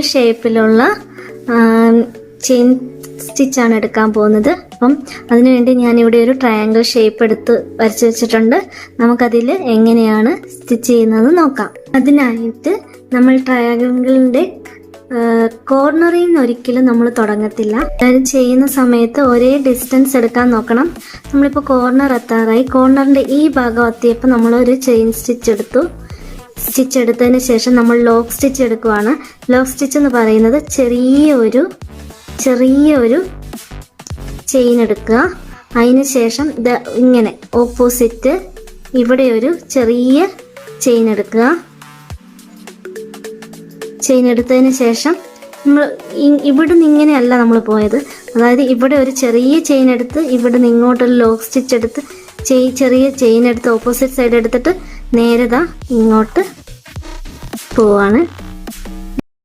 ഷേപ്പിലുള്ള ചെയിൻ സ്റ്റിച്ചാണ് എടുക്കാൻ പോകുന്നത്. അപ്പം അതിനുവേണ്ടി ഇവിടെ ഒരു ട്രയാങ്കിൾ ഷേപ്പ് എടുത്ത് വരച്ച് വെച്ചിട്ടുണ്ട്. നമുക്കതിൽ എങ്ങനെയാണ് സ്റ്റിച്ച് ചെയ്യുന്നത് നോക്കാം. അതിനായിട്ട് നമ്മൾ ട്രയാങ്കിളിന്റെ കോർണറിൽ നിന്ന് ഒരിക്കലും നമ്മൾ തുടങ്ങത്തില്ല. അതായത് ചെയ്യുന്ന സമയത്ത് ഒരേ ഡിസ്റ്റൻസ് എടുക്കാൻ നോക്കണം. നമ്മളിപ്പോൾ കോർണർ എത്താറായി. കോർണറിന്റെ ഈ ഭാഗം എത്തിയപ്പോൾ നമ്മൾ ഒരു ചെയിൻ സ്റ്റിച്ച് എടുത്തു. സ്റ്റിച്ച് എടുത്തതിന് ശേഷം നമ്മൾ ലോക്ക് സ്റ്റിച്ച് എടുക്കുവാണ്. ലോക്ക് സ്റ്റിച്ച് എന്ന് പറയുന്നത് ചെറിയ ഒരു ചെറിയ ഒരു ചെയിൻ എടുക്കുക. അതിന് ശേഷം ദ ഇങ്ങനെ ഓപ്പോസിറ്റ് ഇവിടെ ഒരു ചെറിയ ചെയിൻ എടുക്കുക. ചെയിൻ എടുത്തതിന് ശേഷം നമ്മൾ ഇവിടുന്ന് ഇങ്ങനെയല്ല നമ്മൾ പോയത്. അതായത് ഇവിടെ ഒരു ചെറിയ ചെയിൻ എടുത്ത് ഇവിടുന്ന് ഇങ്ങോട്ടൊരു ലോക്ക് സ്റ്റിച്ച് എടുത്ത് ചെയി ചെറിയ ചെയിൻ എടുത്ത് ഓപ്പോസിറ്റ് സൈഡ് എടുത്തിട്ട് നേരെ ഇങ്ങോട്ട് പോവാണ്.